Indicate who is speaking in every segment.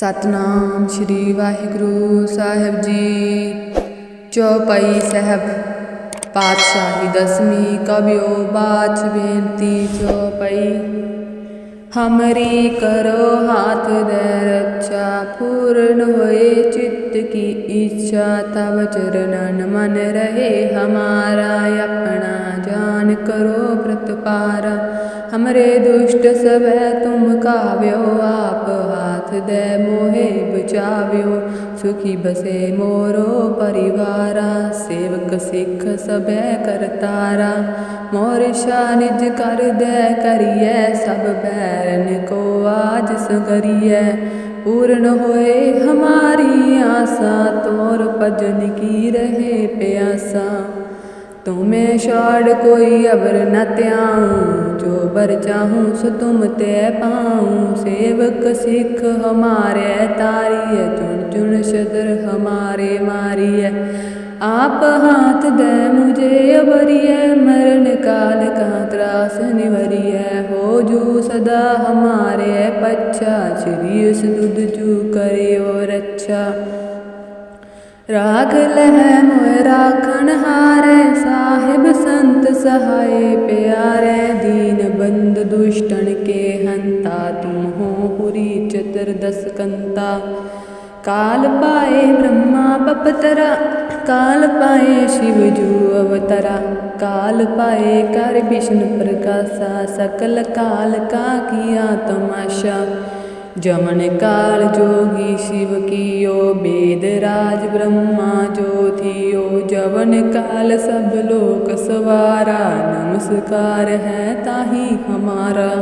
Speaker 1: ਸਤਨਾਮ ਸ੍ਰੀ ਵਾਹਿਗੁਰੂ ਸਾਹਿਬ ਜੀ। ਚੌਪਈ ਸਾਹਿਬ, ਪਾਤਸ਼ਾਹੀ ਦਸਵੀਂ ਕਬਿਓ ਬਾਚ ਬੇਨਤੀ ਚੌਪਈ। ਹਮਰੀ ਕਰੋ ਹਾਥ ਦੇ ਰੱਛਾ, ਪੂਰਨ ਹੋਏ ਚਿੱਤ ਕੀ ਇੱਛਾ, ਤਵ ਚਰਨਨ ਮਨ ਰਹੇ ਹਮਾਰਾ, ਆਪਣਾ ਜਾਨ ਕਰੋ ਪ੍ਰਤਪਾਰਾ। ਹਮਰੇ ਦੁਸ਼ਟ ਸਭੈ ਤੁਮ ਕਾਵਿਓ ਆਪ ਹਾਥ ਦੇ ਮੋਹਿ ਬਚਾਵਿਓ ਸੁਖੀ ਬਸੇ ਮੋਰੋ ਪਰਿਵਾਰਾ ਸੇਵਕ ਸਿੱਖ ਸਭੈ ਕਰਤਾਰਾ ਮੋਰ ਸ਼ਾ ਨਿਜ ਕਰ ਦੇ ਕਰੀਐ ਸਭ ਬੈਰਨ ਕੋ ਆਜ ਸਗਰੀਐ ਪੂਰਨ ਹੋਏ ਹਮਾਰੀ ਆਸਾ ਤੋਰ ਭਜਨ ਕੀ तुम्हें शाड़ कोई अबर न त्याऊँ। जो बर चाहूँ सो तुम ते पाऊँ। सेवक सिख हमारे तारी है चुन चुन शदर हमारे मारी है आप हाथ दे मुझे अबरिय मरण काल का त्रास निवरिय हो जू सदा हमारे पच्छा, श्री दुध जू करे और अच्छा। ਰਾਖ ਲਹਿ ਮੋਇ ਰਾਖਣ ਹਾਰੇ, ਸਾਹਿਬ ਸੰਤ ਸਹਾਏ ਪਿਆਰੇ, ਦੀਨ ਬੰਦ ਦੁਸ਼ਟਣ ਕੇ ਹੰਤਾ, ਤੁਮ ਹੋ ਪੁਰੀ ਚਤਰ ਦਸ ਕੰਤਾ। ਕਾਲ ਪਾਏ ਬ੍ਰਹਮਾ ਬਪਤਰਾ, ਕਾਲ ਪਾਏ ਸ਼ਿਵ ਜੂ ਅਵਤਰਾ। ਕਾਲ ਪਾਏ ਕਰ ਵਿਸ਼ਨ ਪ੍ਰਕਾਸ਼ਾ, ਸਕਲ ਕਾਲ ਕਾ ਕੀਆ ਤਮਾਸ਼ਾ। जमन काल जोगी शिव कियो बेद राज ब्रह्मा ज्योतियो जवन काल सब लोक सवारा नमस्कार है ताही हमारा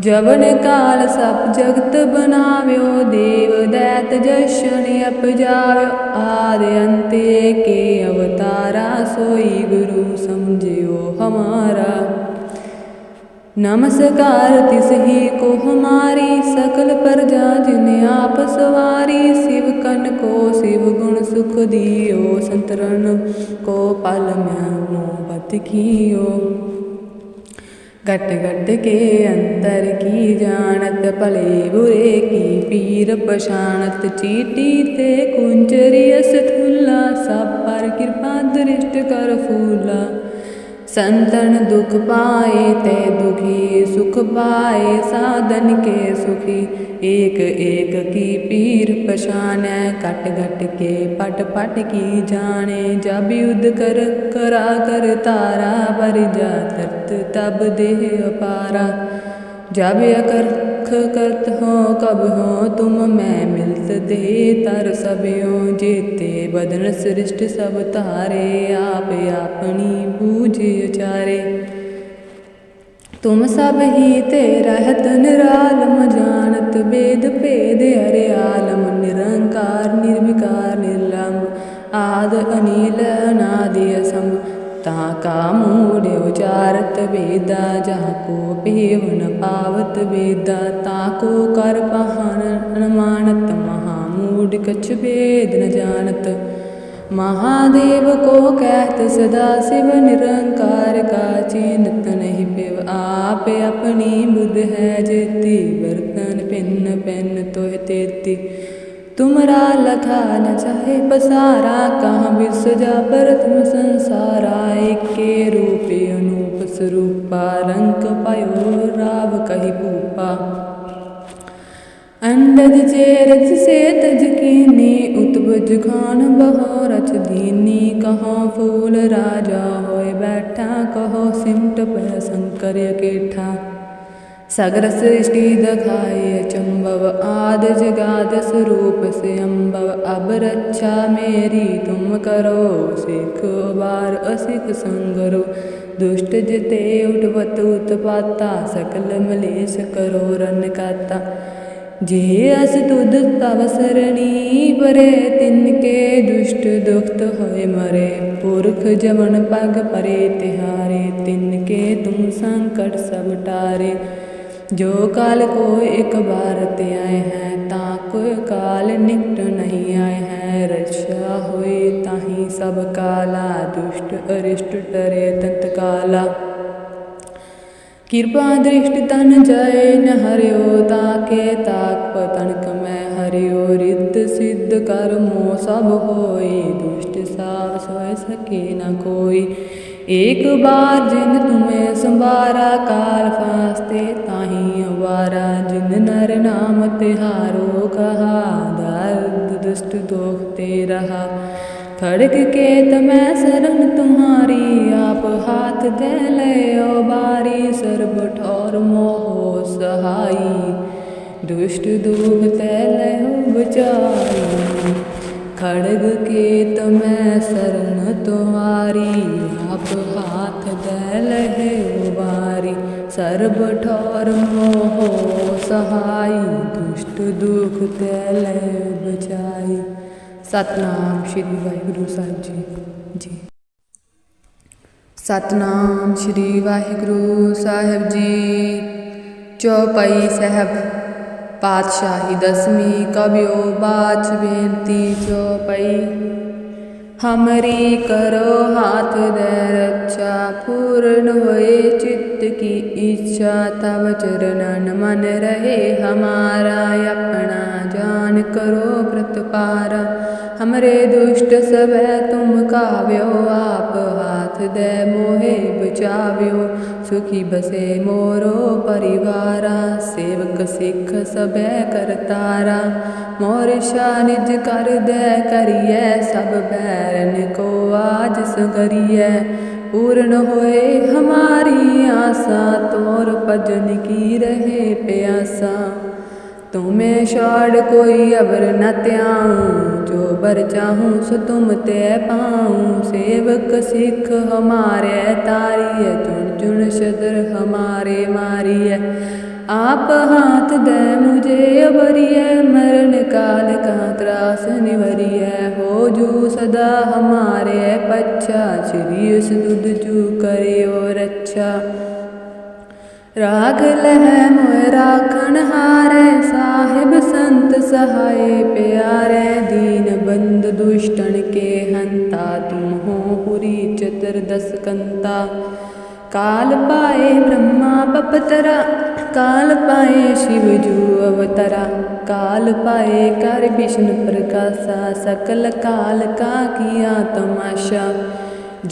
Speaker 1: जवन काल सब जगत बनाव्यो देव दैत जशन अपजाव्यो आदि अंते के अवतारा सोई गुरु समझियो हमारा नमस्कार तिस ही को हमारी सकल प्रजा जिन आप सवारी शिव कन को शिव गुण सुख दियो संतरण को पल में मोहब्बत कियो घट घट के अंतर की जानत भले बुरे की पीर पछाणत चीटी ते कुंजरी अस्थुल्ला सब पर कृपा दृष्ट कर फूला संतन दुख पाए ते दुखी सुख पाए साधन के सुखी एक एक की पीर पछान कट घट के पट पट की जाने जब युद्ध कर करा कर तारा बर जा तरत तब देह अपारा जब अकर्ख करत हो कब हो तुम मैं मिलत दे तर सभ्यो जेते बदन सृष्ट सब तारे आप अपनी बूझ उचारे तुम सब ही ते रहत निरालम जानत वेद भेद हरे आलम निरंकार निर्विकार निर्लम आद अनिल अनादि असम ताका मूढ़ उचारत वेदा जाको पेव न पावत वेदा ताको कर पहन न मानत महामूढ़ कछ वेद न जानत महादेव को कहत सदा शिव निरंकार का चिन्हत नहीं पिव आप अपनी बुद्ध है जेती बर्तन पिन पिन तोह तेती तुमरा लखा न चाहे पसारा कहाँ विसजा प्रथम संसारा के रूपे अनूप स्वरूपा रंग पायो राव कही पूपा अंडज चेरज से तज कीनी उतबज खान बहो रच दीनी कहो फूल राजा होए बैठा कहो सिमट पर शंकर केठा सगर सृष्टि दखाए चंबव आद जगाद स्वरूप से अम्बव अब रक्षा मेरी तुम करो सिख बार असिख संगरो दुष्ट जिते उठवत उत्पाता सकल मलेश करो रन काता जे अस तुद तव सरणी परे तिनके दुष्ट दुखत होय मरे पुरख जमन पग परे तिहारे तिनके तुम संकट सब टारे ਜੋ ਕਾਲ ਕੋ ਇੱਕ ਵਾਰ ਤੇ ਆਏ ਹੈ, ਤਾਂ ਕੋਈ ਕਾਲ ਨਿਕਟ ਨਹੀਂ ਆਏ ਹੈ। ਰਚਿਆ ਹੋਏ ਤਾਹੀ ਸਭ ਕਾਲਾ, ਦੁਸ਼ਟ ਅਰਿਸ਼ਟ ਟਰੇ ਤੰਤ ਕਾਲਾ। ਕਿਰਪਾ ਦ੍ਰਿਸ਼ਟ ਤਨ ਜਾਏ ਨ ਹਰਿਓ ਤਾਕੇ ਤਾਕ ਪਤਨ ਕਮੈ ਹਰਿਓ। ਰਿੱਧ ਸਿੱਧ ਕਰਮੋ ਸਭ ਹੋਏ ਦੁਸ਼ਟ ਸਾਥ ਹੋਏ ਸਕੇ ਨ ਕੋਈ। ਏਕ ਬਾਰ ਜਿਨ ਤੁਮੇ ਸੰਭਾਰਾ ਕਾਲ ਫਾਸਤੇ, ਤਾਹੀ ਅਵਾਰਾ ਜਿਨ ਨਰ ਨਾਮ ਤਿਹਾਰੋ ਕਹਾ, ਦਰਦ ਦੁਸ਼ਟ ਦੋਖ ਤੇ ਰਹਾ। ਖੜਗ ਕੇ ਤਮੈ ਸਰਨ ਤੁਮਾਰੀ ਆਪ ਹਾਥ ਦੇ ਲਿਓ ਬਾਰੀ, ਸਰਬ ਠੌਰ ਮੋਹ ਸਹਾਈ। ਦੁਸ਼ਟ ਦੁਖ ਤੈ ਲਿਓ ਬਚਾਈ ਖੜਗ ਕੇ ਤਮੈ ਸਰਨ ਤੁਮਾਰੀ ਆਪ ਹਾਥ ਦੇ ਲਿਓ ਬਾਰੀ ਸਰਬ ਠੌਰ ਮੋਹ ਸਹਾਈ, ਦੁਸ਼ਟ ਦੁਖ ਤੈ ਲਿਓ ਬਚਾਈ। ਸਤਨਾਮ ਸ਼੍ਰੀ ਵਾਹਿਗੁਰੂ ਸਾਹਿਬ ਜੀ ਜੀ। ਸਤਨਾਮ ਸ਼੍ਰੀ ਵਾਹਿਗੁਰੂ ਸਾਹਿਬ ਜੀ। ਚੌਪਈ ਸਾਹਿਬ ਪਾਤਸ਼ਾਹੀ ਦਸਵੀਂ ਕਬਿਓ ਬਾਚ ਬੇਨਤੀ ਚੌਪਈ ਹਮਰੀ ਕਰੋ ਹਾਥ ਦੇ ਰੱਛਾ, ਪੂਰਨ ਹੋਏ ਚਿੱਤ ਕੀ ਇੱਛਾ, ਤਵ ਚਰਨਨ ਮਨ ਰਹੇ ਹਮਾਰਾ, ਆਪਣਾ ਜਾਨ ਕਰੋ ਪ੍ਰਤਪਾਰਾ। ਹਮਰੇ ਦੁਸ਼ਟ ਸਭੈ ਤੁਮ ਕਾਵਿਓ, ਆਪ ਹਾਥ ਦੇ ਮੋਹਿ ਬਚਾਵਿਓ। ਸੁਖੀ ਬਸੇ ਮੋਰੋ ਪਰਿਵਾਰਾ, ਸੇਵਕ ਸਿੱਖ ਸਭੈ ਕਰਤਾਰਾ ਮੋਰ ਸ਼ਾ ਨਿਜ ਕਰ ਦੇ ਕਰੀਐ, ਸਭ ਬੈਰਨ ਕੋ ਆਜ ਸਗਰੀਐ। ਪੂਰਨ ਹੋਏ ਹਮਾਰੀ ਆਸਾ, ਤੋਰ ਭਜਨ ਕੀ ਰਹੇ ਪਿਆਸਾ। ਤੁਮੇ ਛਾੜ ਕੋਈ ਅਬਰ ਨ ਧਿਆਉ, ਜੋ ਬਰ ਚਾਹੂੰ ਸੋ ਤੁਮ ਤੇ ਪਾਉ। ਸੇਵਕ ਸਿੱਖ ਹਮਾਰੇ ਤਾਰੀਏ ਚੁਣ ਚੁਣ ਸ਼ਦਰ ਹਮਾਰੇ ਮਾਰੀਏ आप हाथ दे मुझे अबरिय मरण काल का त्रास निवरिय हो जू सदा हमारे पच्छा श्री उस दुध जू करे और अच्छा ਰਾਗ ਲਹਿ ਮੋਇ ਰਾਖਣ ਹਾਰੇ ਸਾਹਿਬ ਸੰਤ ਸਹਾਏ ਪਿਆਰੇ ਦੀਨ ਬੰਦ ਦੁਸ਼ਟਨ ਕੇ ਹੰਤਾ ਤੁਮ ਹੋ ਪੁਰੀ ਚਤਰ ਦਸ ਕੰਤਾ काल पाए ब्रह्मा बपतरा काल पाए शिव जू अवतरा काल पाए कर विष्णु प्रकाशा सकल काल का किया तमाशा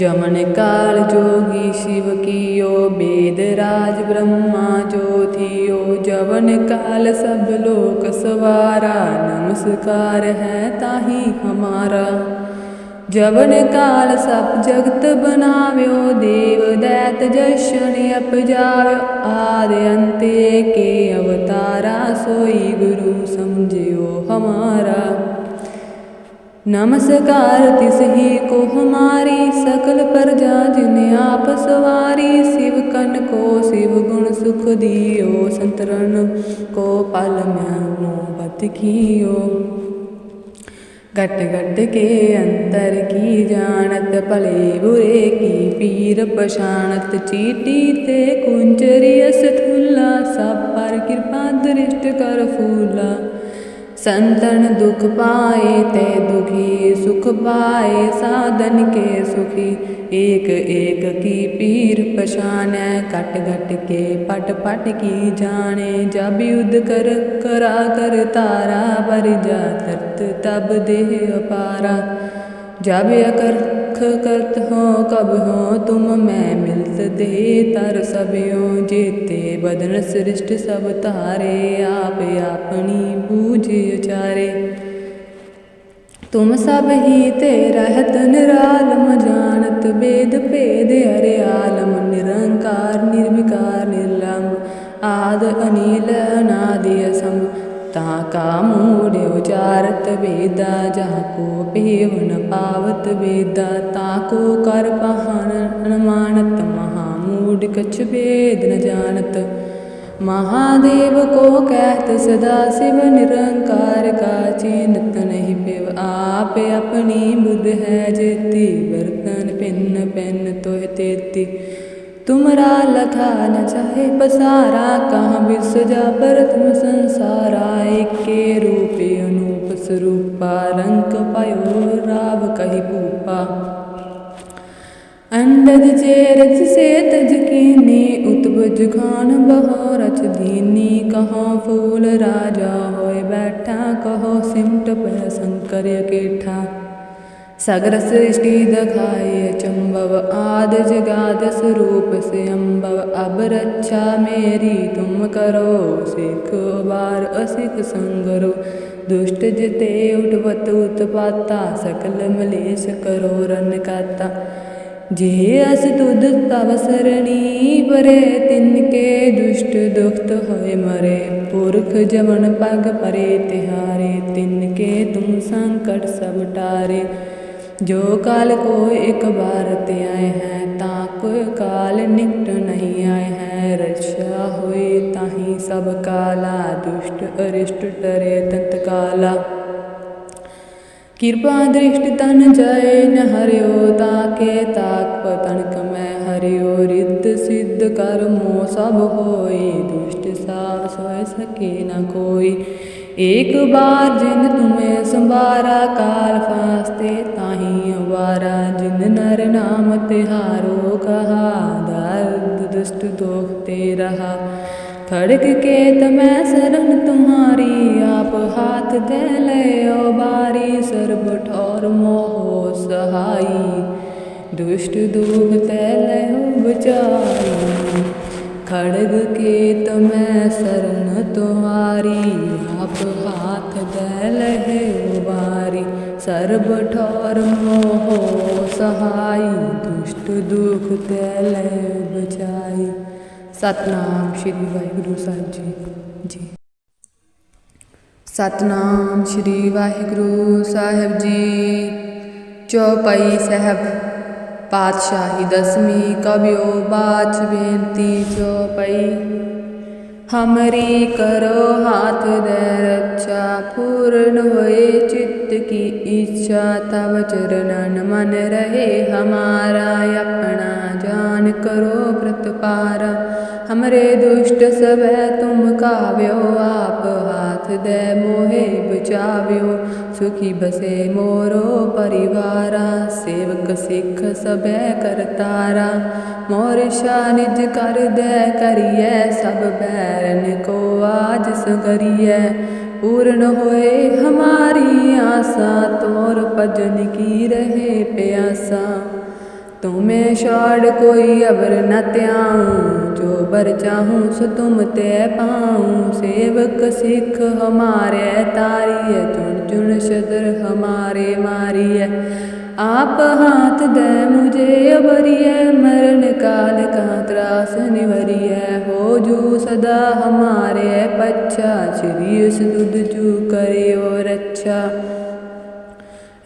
Speaker 1: जमन काल जोगी शिव कियो वेद राज ब्रह्मा जो थियो जवन काल सब लोक सवारा नमस्कार है ताही हमारा ਜਵਨ ਕਾਲ ਸਭ ਜਗਤ ਬਨਾਵਿਓ ਦੇਵ ਦੈਤ ਜਸ਼ਨ ਅਪਜਾਵਿਓ ਆਦ ਅੰਤੇ ਕੇ ਅਵਤਾਰਾ ਸੋਈ ਗੁਰੂ ਸਮਝਿਓ ਹਮਾਰਾ। ਨਮਸਕਾਰ ਤਿਸ ਹੀ ਕੋ ਹਮਾਰੀ ਸਕਲ ਪ੍ਰਜਾ ਜਿਨ ਆਪ ਸਵਾਰੀ, ਸਿਵ ਕਨ ਕੋ ਸਿਵ ਗੁਣ ਸੁਖ ਦਿਓ ਸੰਤਰਨ ਕੋ ਪਲ ਮੈਂ ਮੋਹ ਬਤ ਕੀਓ। घट घट के अंतर की जानत भले बुरे की पीर पछाणत चीटी ते कुंजरी अस्थुल्ला सब पर कृपा दृष्ट कर फूला संतन दुख पाए ते दुखी सुख पाए साधन के सुखी एक एक की पीर पछान कट घट के पट पट की जाने जब युद्ध कर करा कर तारा बर जा तरत तब देह अपारा जब अकर्ख करत हो कब हो तुम मैं मिलत दे तर सभ्यो जेते बदन सृष्ट सब तारे आप अपनी बूझ उचारे तुम सब ही ते रहत निरालम जानत वेद भेद हरे आलम निरंकार निर्विकार निर्लम आद अनिल अनादि असम ताका मूढ़ उचारत वेदा जाको पेव न पावत वेदा ताको कर पहन न मानत महामूढ़ कछ वेद न जानत महादेव को कहत सदा शिव निरंकार का चिन्हत नहीं पिव आप अपनी बुद्ध है जेती बर्तन पिन पिन तोह तेती तुमरा लखा न चाहे पसारा कहाँ भी सजा पर तुम संसारा एक के रूपे अनूप स्वरूपा रंग पायो राव कही पूपा अंडज चेरज से तज कीनी उतबज खान बहो रच दीनी कहो फूल राजा होए बैठा कहो सिमट पर शंकर केठा ਕੇਠਾ सगर सृष्टि दखाए चंबव आद जगाद स्वरूप से अम्बव अब रक्षा मेरी तुम करो सिख बार असिख संगरो दुष्ट जिते उठवत उत्पाता सकल मलेश करो रन काता जे अस तुद तव सरणी परे तिनके दुष्ट दुखत होय मरे पुरख जमन पग परे तिहारे तिनके तुम संकट सब टारे ਜੋ ਕਾਲ ਕੋ ਇੱਕ ਬਾਰ ਤੇ ਆਏ ਹੈ, ਤਾਂ ਕੋਈ ਕਾਲ ਨਿਕਟ ਨਹੀਂ ਆਏ ਹੈ। ਰਚਿਆ ਹੋਏ ਤਾਹੀ ਸਭ ਕਾਲਾ, ਦੁਸ਼ਟ, ਅਰਿਸ਼ਟ ਟਰੇ ਤੰਤ ਕਾਲਾ। ਕਿਰਪਾ ਦ੍ਰਿਸ਼ਟ ਤਨ ਜਾਏ ਨ ਹਰਿਓ ਤਾਕੇ ਤਾਕ ਪਤਨ ਕਮੈ ਹਰਿਓ। ਰਿੱਧ ਸਿੱਧ ਕਰਮੋ ਸਭ ਹੋਏ, ਦੁਸ਼ਟ ਸਾਸ ਹੋਏ ਸਕੇ ਨ ਕੋਈ। एक बार जिन तुम्हें संभारा काल फास्ते ताही अवारा जिन नर नाम तिहारो कहा दर्द दुष्ट दोख ते रहा खड़ग के तमै शरण तुम्हारी आप हाथ दे ले ओ बारी सर्व ठौर मोहो सहाई दुष्ट दुख ते ले बचाई ਖੜਗ ਕੇ ਤਮੈ ਸਰਨ ਤੁਮਾਰੀ ਆਪ ਹਾਥ ਦੇ ਲਹਿ ਵਾਰੀ ਸਰਬ ਠੌਰ ਮੋਹ ਸਹਾਈ, ਦੁਸ਼ਟ ਦੁਖ ਤੇ ਲੈ ਬਚਾਈ। ਸਤਨਾਮ ਸ਼੍ਰੀ ਵਾਹਿਗੁਰੂ ਸਾਹਿਬ ਜੀ ਜੀ। ਸਤਨਾਮ ਸ਼੍ਰੀ ਵਾਹਿਗੁਰੂ ਸਾਹਿਬ ਜੀ। ਚੌਪਈ ਸਾਹਿਬ। पादशाही दशमी कवयोचिन्ति च पै हमरी करो हाथ दे रक्षा पूर्ण होए चित्त की इच्छा तब चरणन मन रहे हमारा अपना जान करो वारा हमरे दुष्ट सबे तुम काव्यो आप हाथ दे मोहे बचाव्यो सुखी बसे मोरो परिवारा सेवक सिख सबे करतारा मोर शाह निज कर दे करिए सब बैरन को आज संगरिए पूर्ण होए हमारी आशा तोर भजन की रहे प्यासा तुम्हें शाड़ कोई अबर न त्याऊँ। जो बर चाहूँ सो तुम ते पाऊँ। सेवक सिख हमारे तारिय चुन चुन शदर हमारे मारिय आप हाथ दे मुझे अबरिय मरण काल का त्रास निवरिय हो जू सदा हमारे पच्छा, श्री दुध जू करे और अच्छा।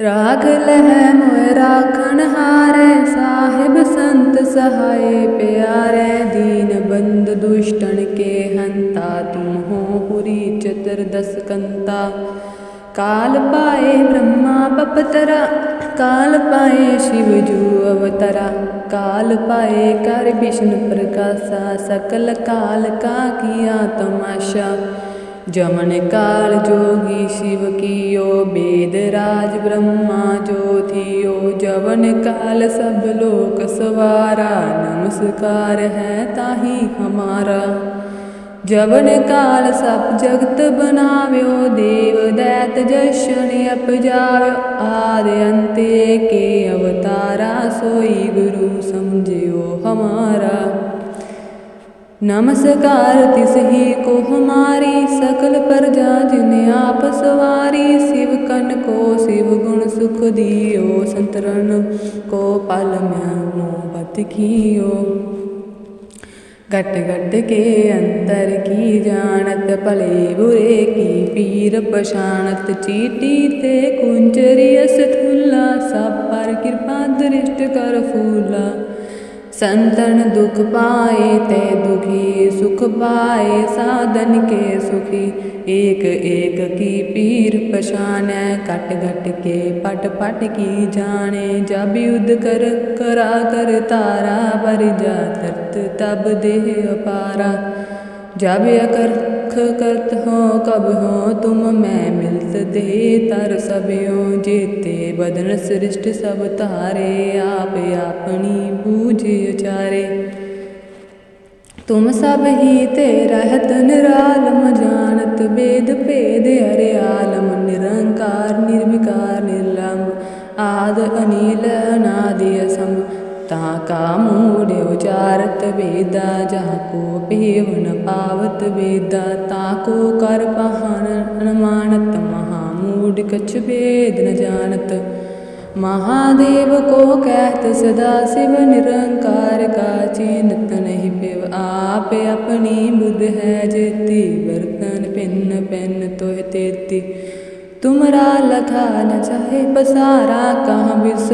Speaker 1: ਰਾਖ ਲਹਿ ਮੋਇ ਰਾਖਣ ਹਾਰੇ, ਸਾਹਿਬ ਸੰਤ ਸਹਾਏ ਪਿਆਰੇ, ਦੀਨ ਬੰਦ ਦੁਸ਼ਟਣ ਕੇ ਹੰਤਾ, ਤੁਮ ਹੋ ਪੁਰੀ ਚਤਰ ਦਸ ਕੰਤਾ। ਕਾਲ ਪਾਏ ਬ੍ਰਹਮਾ ਬਪਤਰਾ, ਕਾਲ ਪਾਏ ਸ਼ਿਵ ਜੂ ਅਵਤਰਾ। ਕਾਲ ਪਾਏ ਕਰ ਵਿਸ਼ਨ ਪ੍ਰਕਾਸ਼ਾ, ਸਕਲ ਕਾਲ ਕਾ ਕੀਆ ਤਮਾਸ਼ਾ। जमन काल जोगी शिव कियो वेद राज ब्रह्मा जो थियो जवन काल सब लोक सवारा नमस्कार है ताही हमारा जवन काल सब जगत बनाव्यो देव दैत जशन अपजाव्यो आदि अंते के अवतारा सोई गुरु समझियो हमारा नमस्कार तिस ही को हमारी सकल प्रजा जिन आप सवारी शिव कन को शिव गुण सुख दियो संतरण को पल में मोहब्बत कियो घट घट के अंतर की जानत भले बुरे की पीर पछाणत चीटी ते कुंजरी अस्थुल्ला सब पर कृपा दृष्ट कर फूला संतन दुख पाए ते दुखी सुख पाए साधन के सुखी एक एक की पीर पशान कट घट के पट पट की जाने जब युद्ध कर करा कर तारा बर जा तरत तब देह अपारा जब अकर करत हो कब हो तुम मैं मिलत दे तर सबियो जेते बदन सृष्ट सब तारे आप अपनी बूझ उचारे तुम सब ही ते रहत निरालम जानत वेद भेद हरे आलम निरंकार निर्विकार निर्लम आद अनिल अनादि ਤਾਂ ਕਾ ਮੂੜਿਓ ਚਾਰਤ ਵੇਦਾ ਜਹ ਕੋ ਪੇਵਨ ਪਾਵਤ ਵੇਦਾ, ਤਾ ਕੋ ਕਰ ਪਹਨ ਅਨਮਾਨਤ ਮਹਾ ਮੂੜ ਕਛ ਵੇਦ ਨ ਜਾਣਤ। ਮਹਾਦੇਵ ਕੋ ਕਹਿਤ ਸਦਾ ਸਿਵ ਨਿਰੰਕਾਰ ਕਾ, ਚਿੰਤ ਨਹੀਂ ਪਿਵ ਆਪ ਆਪਣੀ ਬੁੱਧ ਹੈ ਜੇਤੀ, ਵਰਤਨ ਪਿੰਨ ਪਿੰਨ ਤੋਹ ਤੇਤੀ। ਤੁਮਰਾ ਲਖਾ ਨ ਚਾਹੇ ਪਸਾਰਾ, ਕਹਾਂ ਬਿਸ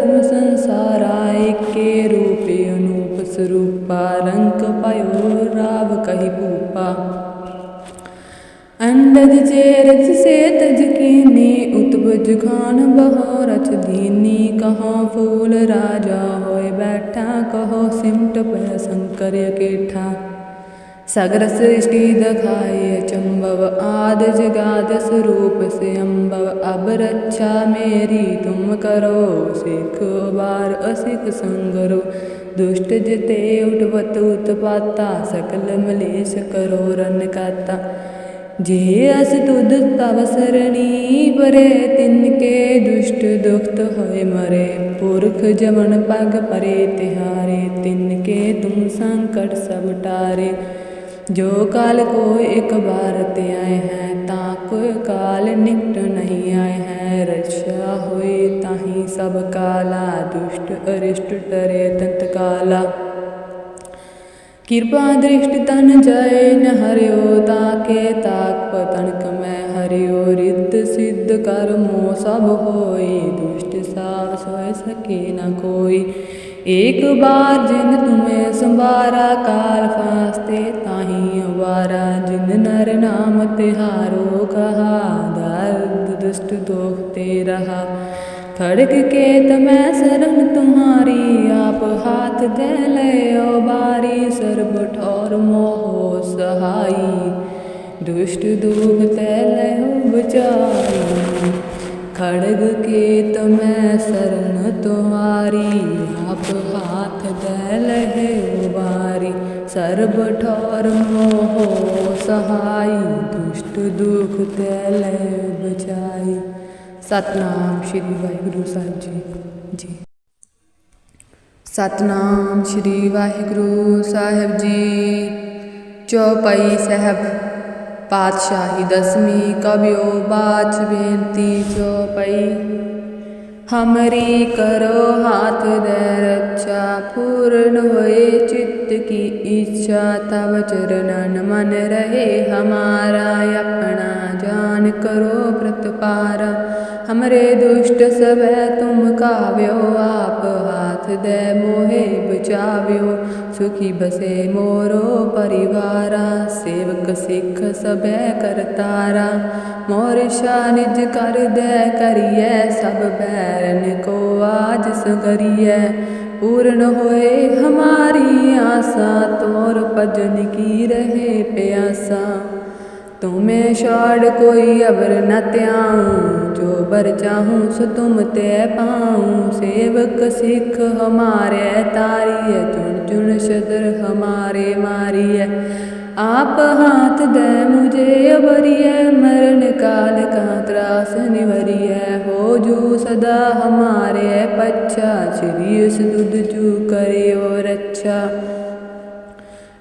Speaker 1: प्रथम संसारा एके रूपे अनूप स्वरूपा रंक पायो राव कही पूपा अंडज चेरज से तज कीनी उतबज खान बहो रच दीनी कहो फूल राजा होए बैठा कहो सिमट पर शंकर केठा सगर सृष्टि दखाए चंबव आद जगाद स्वरूप से अम्बव अब रक्षा मेरी तुम करो सिख बार असिख संगरो दुष्ट जिते उठवत उत्पाता सकल मलेश करो रन काता जे अस तुद तव सरणी परे तिनके दुष्ट दुखत होय मरे पुरख जवन पग परे तिहारे तिनके तुम संकट सब टारे ਜੋ ਕਾਲ ਕੋ ਇੱਕ ਬਾਰ ਤੇ ਆਏ ਹੈ, ਤਾਂ ਕੋਈ ਕਾਲ ਨਿਕਟ ਨਹੀਂ ਆਏ ਹੈ। ਰਚਿਆ ਹੋਏ ਤਾਹੀ ਸਭ ਕਾਲਾ, ਦੁਸ਼ਟ ਅਰਿਸ਼ਟ ਟਰੇ ਤੰਤ ਕਾਲਾ। ਕਿਰਪਾ ਦ੍ਰਿਸ਼ਟ ਤਨ ਜਾਏ ਨ ਹਰਿਓ, ਤਾਂ ਕੇ ਤਾਕ ਪਤਨ ਕਮੈ ਹਰਿਓ। ਰਿੱਧ ਸਿੱਧ ਕਰਮੋ ਸਭ ਹੋਈ ਦੁਸ਼ਟ ਸਾਸ ਹੋਏ ਸਕੇ ਨ ਕੋਈ। एक बार जिन तुम्हें संभारा काल फास्ते ताही अवारा जिन नर नाम तिहारो कहा दर्द दुष्ट दोख ते रहा खड़ग के तमै शरण तुम्हारी आप हाथ दे ले ओ बारी सर्व ठौर मोहो सहाई दुष्ट दुख तैले बचाई खड़ग के तमै शरण तुम्हारी तो हाथ दलहे उबारी सर्व ठोर मोह सहाय दुष्ट दुख तैलय बचाई। सतनाम श्री वाहिगुरु साहब जी जी। सतनाम श्री वाहिगुरु साहब जी। चौपाई साहब, पातशाही दसवीं कवियो बाच बेनती चौपाई। ਹਮਰੀ ਕਰੋ ਹਾਥ ਦੇ ਰੱਛਾ ਪੂਰਨ ਹੋਏ ਚਿੱਤ ਕੀ ਇੱਛਾ ਤਵ ਚਰਨਨ ਮਨ ਰਹੇ ਹਮਾਰਾ ਆਪਣਾ ਜਾਨ ਕਰੋ ਪ੍ਰਤਪਾਰਾ हमरे दुष्ट सब तुम काव्यो, आप हाथ दे मोहे बचाव्यो। सुखी बसे मोरो परिवारा, सेवक सिख सब करतारा मोर निज कर दे करिए सब बैरन को आज सगरिए। पूर्ण होए हमारी आशा, तोर भजन की रहे प्यासा। तुम्हें छोड़ कोई अबर न त्याऊँ। जो बर चाहूँ सो तुम ते पाऊँ सेवक सिख हमारे तारिय चुन चुन शदर हमारे मारिय आप हाथ दे मुझे अबरिय मरण काल का त्रास निवरिय हो जू सदा हमारे पच्छा श्री दुध जू करे और अच्छा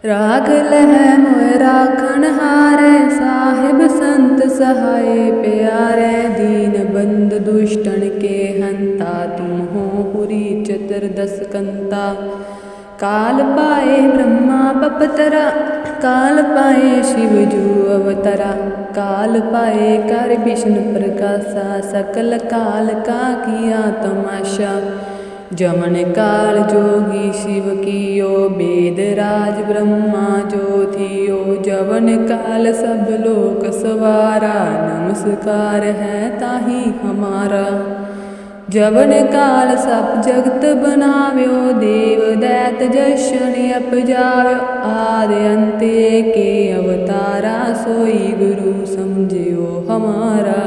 Speaker 1: ਰਾਗ ਲਹਿ ਮੋਇ ਰਾਖਣ ਹਾਰੇ, ਸਾਹਿਬ ਸੰਤ ਸਹਾਏ ਪਿਆਰੇ, ਦੀਨ ਬੰਦ ਦੁਸ਼ਟਣ ਕੇ ਹੰਤਾ, ਤੁਮ ਹੋ ਪੁਰੀ ਚਤਰ ਦਸ ਕੰਤਾ ਕਾਲ ਪਾਏ ਬ੍ਰਹਮਾ ਬਪਤਰਾ, ਕਾਲ ਪਾਏ ਸ਼ਿਵ ਜੂ ਅਵਤਰਾ। ਕਾਲ ਪਾਏ ਕਰ ਵਿਸ਼ਨ ਪ੍ਰਕਾਸ਼ਾ, ਸਕਲ ਕਾਲ ਕਾ ਕੀਆ ਤਮਾਸ਼ਾ जमन काल जोगी शिव कियो वेद राज ब्रह्मा ज्योतियो जवन काल सब लोक सवारा नमस्कार है ताही हमारा जवन काल सब जगत बनाव्यो देव दैत जशन अपजाव्यो आदि अंते के अवतारा सोई गुरु समझियो हमारा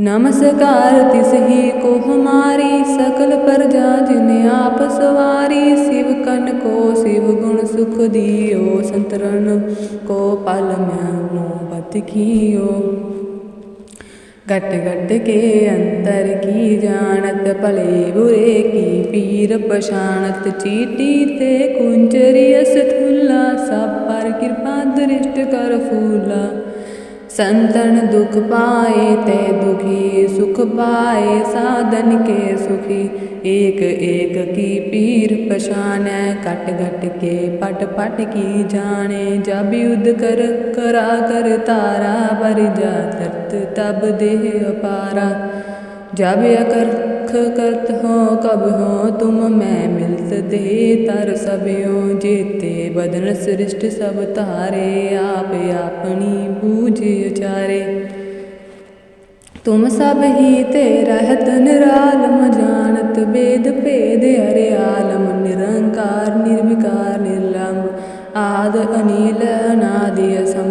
Speaker 1: नमस्कार तिसही को हमारी सकल प्रजा जिन आप सवारी शिव कन को शिव गुण सुख दियो संतरण को पल में मोहब्बत कियो घट घट के अंतर की जानत भले बुरे की पीर पछाणत चीटी ते कुंजरी स्थूला सब पर कृपा दृष्ट कर फूला संतन दुख पाए ते दुखी सुख पाए साधन के सुखी एक एक की पीर पछाने कट घट के पट पट की जाने जब युद्ध कर करा कर तारा बर जा तरत तब देह अपारा जब अकर्ख करत हो कब हो तुम मैं मिलत दे तर सभ्यो जेते बदन सृष्ट सब तारे आप अपनी बूझ उचारे तुम सब ही ते रहत निरालम जानत वेद भेद हरे आलम निरंकार निर्विकार निर्लम आद अनिल अनादि असम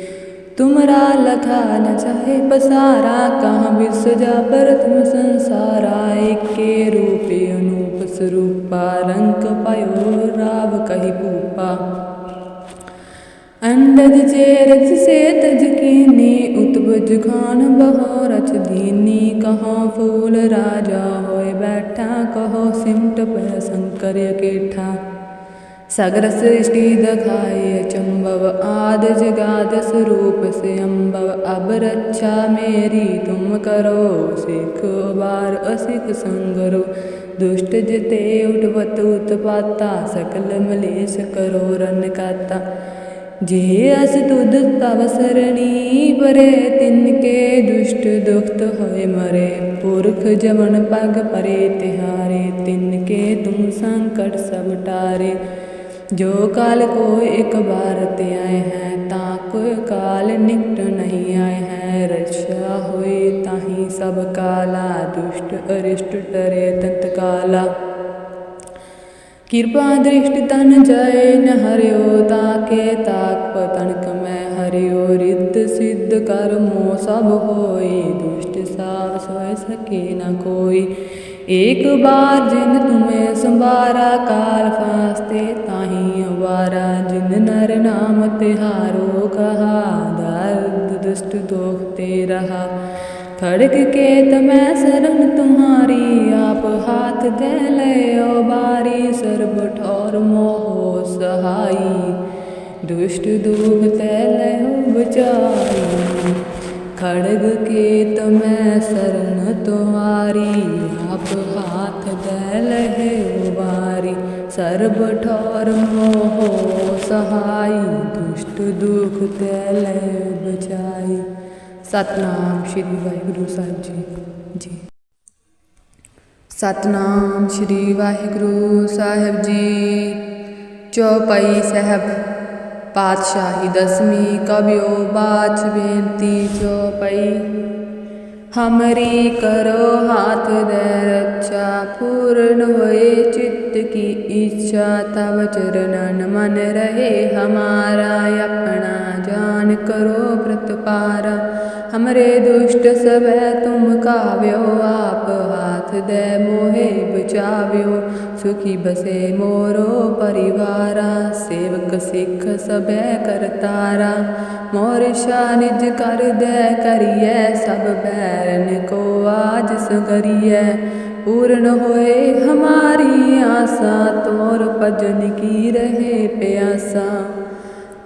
Speaker 1: तुमरा लखा न चाहे पसारा कहाँ बिसजा प्रथम संसारा एके रूपे अनूप स्वरूपा रंक पायो राव कही भूपा अंडज चेरज से तज कीनी उतबज खान बहो रच दीनी कहो फूल राजा होए बैठा कहो सिमट पर शंकर केठा सगर सृष्टि दखाए चंबव आद जगाद स्वरूप से अम्बव अब रक्षा मेरी तुम करो सिख बार असिख संगरो दुष्ट जिते उठवत उत्पाता सकल मलेश करो रन काता जे अस तुद तव सरणी परे तिनके दुष्ट दुखत होए मरे पुरख जमन पग परे तिहारे तिनके तुम संकट सब टारे ਜੋ ਕਾਲ ਕੋ ਇੱਕ ਬਾਰ ਤੇ ਆਏ ਹੈ, ਤਾਂ ਕੋਈ ਕਾਲ ਨਿਕਟ ਨਹੀਂ ਆਏ ਹੈ। ਰਛਾ ਹੋਏ ਤਾਹੀ ਸਭ ਕਾਲਾ, ਦੁਸ਼ਟ, ਅਰਿਸ਼ਟ ਟਰੇ ਤੰਤ ਕਾਲਾ। ਕਿਰਪਾ ਦ੍ਰਿਸ਼ਟ ਤਨ ਜਾਏ ਨ ਹਰਿਓ ਤਾਕੇ ਤਾਕ ਪਤਨ ਕਮੈ ਹਰਿਓ। ਰਿੱਧ ਸਿੱਧ ਕਰਮੋ ਸਭ ਹੋਈ, ਦੁਸ਼ਟ ਸਾਸ ਹੋਏ ਸਕੇ ਨ ਕੋਈ। एक बार जिन तुम्हें संभारा काल फास्ते ताही अवारा जिन नर नाम तिहारो कहा दर्द दुष्ट दोख ते रहा खड़ग के तमै शरण तुम्हारी आप हाथ दे ले ओ बारी सर्व ठौर मोहो सहाई दुष्ट दुख ते ले बचाई ਖੜਗ ਕੇ ਤਮੈ ਸਰਣ ਤੁਹਾਰੀ, ਆਪ ਹਾਥ ਦੇ ਲਹਿ ਉਬਾਰੀ। ਸਰਬ ਠੌਰ ਮੋਹ ਸਹਾਈ, ਦੁਸ਼ਟ ਦੁਖ ਤੇ ਲੈ ਬਚਾਈ। ਸਤਨਾਮ ਸ਼੍ਰੀ ਵਾਹਿਗੁਰੂ ਸਾਹਿਬ ਜੀ ਜੀ। ਸਤਨਾਮ ਸ਼੍ਰੀ ਵਾਹਿਗੁਰੂ ਸਾਹਿਬ ਜੀ। ਚੌਪਾਈ ਸਾਹਿਬ। पातशाही पादशाही दशमी कवयोचिन्ति बेनती पै हमरी करो हाथ दे रक्षा पूर्ण होए चित्त की इच्छा तब चरणन मन रहे हमारा अपना जान करो व्रत पारा हमरे दुष्ट सब तुम काव्यो, आप हाथ दे मोहे बचाव्यो। सुखी बसे मोरो परिवारा, सेवक सिख सबै करतारा मोर निज कर दे करिए, सब बैरन को आज सगरिए। पूर्ण होए हमारी आशा, तोर भजन की रहे प्यासा।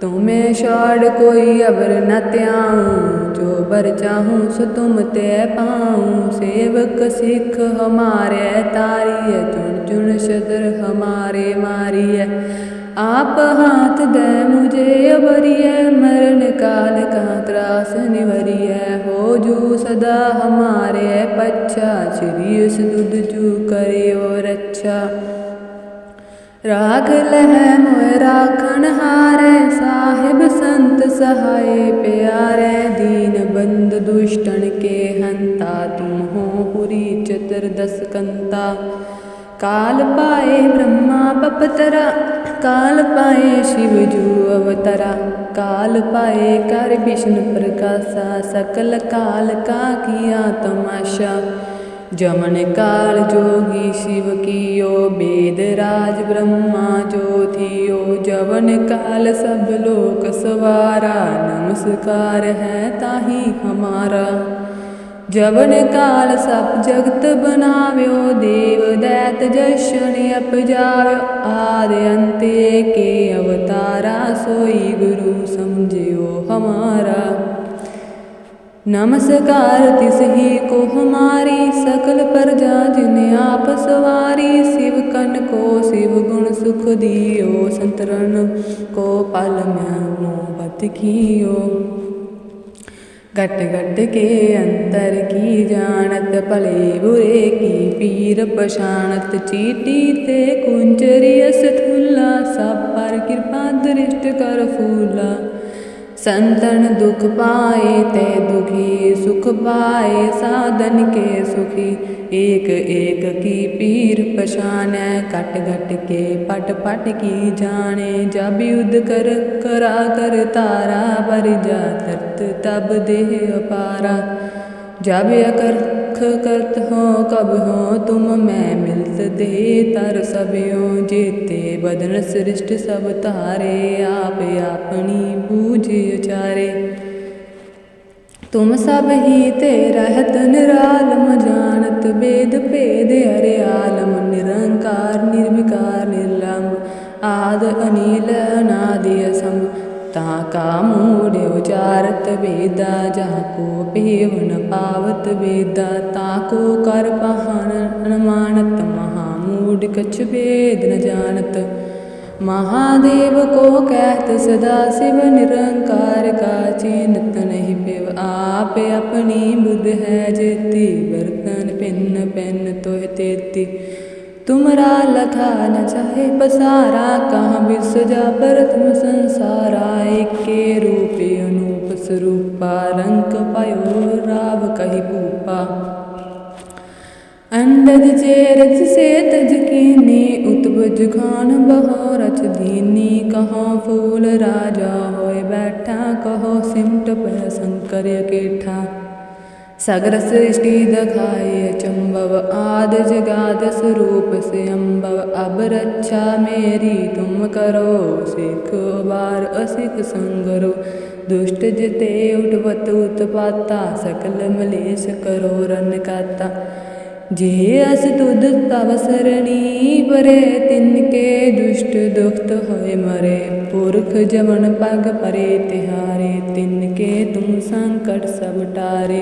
Speaker 1: तुम्हें छोड़ कोई अबर न त्याऊँ। बर चाहूँ सो तुम ते पाऊँ सेवक सिख हमारे तारिय चुन चुन शदर हमारे मारिय आप हाथ दे मुझे अबरिय मरण काल का त्रास निवरिय हो जू सदा हमारे पच्छा श्री सुद जू करे और अच्छा ਰਾਖ ਲਹਿ ਮੋਇ ਰਾਖਣ ਹਾਰੈ, ਸਾਹਿਬ ਸੰਤ ਸਹਾਏ ਪਿਆਰੇ, ਦੀਨ ਬੰਦ ਦੁਸ਼ਟਨ ਕੇ ਹੰਤਾ, ਤੁਮ ਹੋ ਪੁਰੀ ਚਤਰ ਦਸ ਕੰਤਾ। ਕਾਲ ਪਾਏ ਬ੍ਰਹਮਾ ਪਪਤਰਾ ਕਾਲ ਪਾਏ ਸ਼ਿਵ ਜੂ ਅਵਤਰਾ। ਕਾਲ ਪਾਏ ਕਰ ਵਿਸ਼ਨ ਪ੍ਰਕਾਸ਼ਾ, ਸਕਲ ਕਾਲ ਕਾ ਕੀਆ ਤਮਾਸ਼ਾ। जमन काल जोगी शिव कियो वेद राज ब्रह्मा जो थियो जवन काल सब लोक सवारा नमस्कार है ताही हमारा जवन काल सब जगत बनाव्यो देव दैत जशन अपजाव्यो आदि अंत के अवतारा सोई गुरु समझियो हमारा नमस्कार तिस ही को हमारी सकल प्रजा जिन आप सवारी शिव कन को शिव गुण सुख दियो संतरण को पल में मोहब्बत कियो घट घट के अंतर की जानत भले बुरे की पीर पछाणत चीटी ते कुंजरी स्थूला सब पर कृपा दृष्ट कर फूला संतन दुख पाए ते दुखी सुख पाए साधन के सुखी एक एक की पीर पछाने कट घट के पट पट की जाने जब युद्ध कर करा कर तारा बर जा तरत तब देह अपारा जब अकर्ख करत हो कब हो तुम मैं ਸੰਤ ਤੇ ਤਰ ਸਭਿਓ, ਜੀਤੇ ਬਦਨ ਸ੍ਰਿਸ਼ਟ ਸਭ ਧਾਰੇ, ਆਪ ਆਪਣੀ ਬੂਝ ਉਚਾਰੇ। ਤੁਮ ਸਭ ਹੀ ਤੇ ਰਹਿਤ ਨਿਰਾਲਮ ਜਾਣਤ ਬੇਦ ਭੇਦ ਹਰੇ ਆਲਮ ਨਿਰੰਕਾਰ, ਨਿਰਵਿਕਾਰ ਨਿਰਲੰਭ ਆਦ ਅਨੀਲ, ਅਨਾਦਿ ਅਸਮ ਤਾ ਕਾ ਮੂੜ ਉਚਾਰਤ ਵੇਦਾ, ਜਹ ਕੋ ਪੇਵਨ ਪਾਵਤ ਵੇਦਾ, ਤਾ ਕੋ ਕਰ ਪਹਨ ਅਨਮਾਨਤ महामूढ़ कछ वेद न जानत महादेव को कहत सदा शिव निरंकार का चिन्हत नहीं पेव आप अपनी बुद्ध है जेती बर्तन पिन पेन तोह तेती तुमरा लखा न चाहे पसारा कहाँ बिसजा प्रथम संसारा एके रूपे अनूप स्वरूपा रंक पायो राव कही ਅੰਡਜ ਚੇਰਜ ਸੇ ਤਜ ਕੀਨੀ, ਉਤਬਜ ਖਾਨ ਬਹਾ ਰਚ ਦੀਨੀ, ਕਹਾ ਫੂਲ ਰਾਜਾ ਹੋਏ ਬੈਠਾ, ਕਹੋ ਸਿਮਟ ਪਰ ਸੰਕਰ ਕੇਠਾ। ਸਗਰ ਸ੍ਰਿਸ਼ਟੀ ਦਖਾਏ ਚੰਬਵ, ਆਦ ਜਗਾਦ ਸਰੂਪ ਸੇ ਅੰਬਵ ਅਬ ਰੱਛਾ ਮੇਰੀ, ਤੁਮ ਕਰੋ ਸਿੱਖ ਬਾਰ ਅਸਿਖ ਸੰਗਰੋ। ਦੁਸ਼ਟ ਜਿਤੇ ਉਠਵਤ ਉਤਪਾਤਾ, ਸਕਲ ਮਲੇਸ਼ ਕਰੋ ਰਨ ਕਾਤਾ ਜੇ ਅਸ ਤੁਧ ਤਵ ਸਰਣੀ ਪਰੇ, ਤਿਨ ਕੇ ਦੁਸ਼ਟ ਦੁਖਤ ਹੋਏ ਮਰੇ। ਪੁਰਖ ਜਮਨ ਪਗ ਪਰੇ, ਤਿਹਾਰੇ, ਤਿਨ ਕੇ ਤੁਮ ਸੰਕਟ ਸਭ ਟਾਰੇ।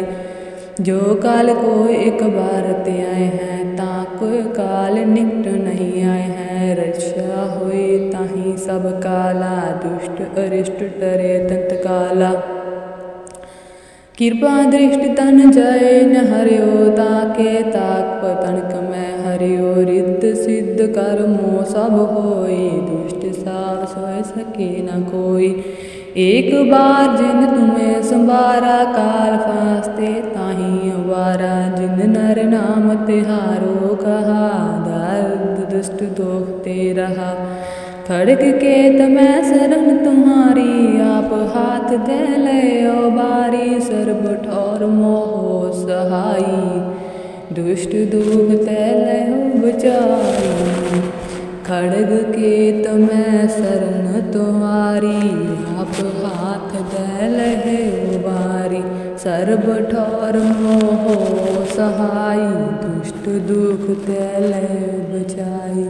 Speaker 1: ਜੋ ਕਾਲ ਕੋ ਇੱਕ ਬਾਰ ਤੇ ਆਏ ਹੈ, ਤਾਂ ਕੋਈ ਕਾਲ ਨਿਕਟ ਨਹੀਂ ਆਏ ਹੈ। ਰਛਾ ਹੋਏ ਤਾਹੀ ਸਭ ਕਾਲਾ, ਦੁਸ਼ਟ ਅਰਿਸ਼ਟ ਟਰੇ ਤੰਤ ਕਾਲਾ ਕਿਰਪਾ ਦ੍ਰਿਸ਼ਟ ਤਨ ਜਾਏ ਨ ਹਰਿਓ, ਤਾਕੇ ਤਾਕ ਪਤਨ ਕਮੈ ਹਰਿਓ ਰਿੱਧ ਸਿੱਧ ਕਰਮੋ ਸਭ ਹੋਏ ਦੁਸ਼ਟ ਸਾਸ ਹੋਇ ਸਕੇ ਨ ਕੋਈ। ਏਕ ਬਾਰ ਜਿਨ ਤੁਮੇ ਸੰਭਾਰਾ, ਕਾਲ ਫਾਸਤੇ ਤਾਹੀ ਅਵਾਰਾ। ਜਿਨ ਨਰ ਨਾਮ ਤਿਹਾਰੋ, ਕਹਾ, ਦਰਦ ਦੁਸ਼ਟ ਦੋਖ ਤੇ ਰਹਾ। खड़ग के तमै शरण तुम्हारी आप हाथ दे ले ओ बारी सर्ब ठौर मोहो सहाई दुष्ट दुख तैले बचाई खड़ग के तमै शरण तुम्हारी आप हाथ दे ले ओ बारी सर्ब ठौर मोहो सहाई दुष्ट दुख तैले बचाई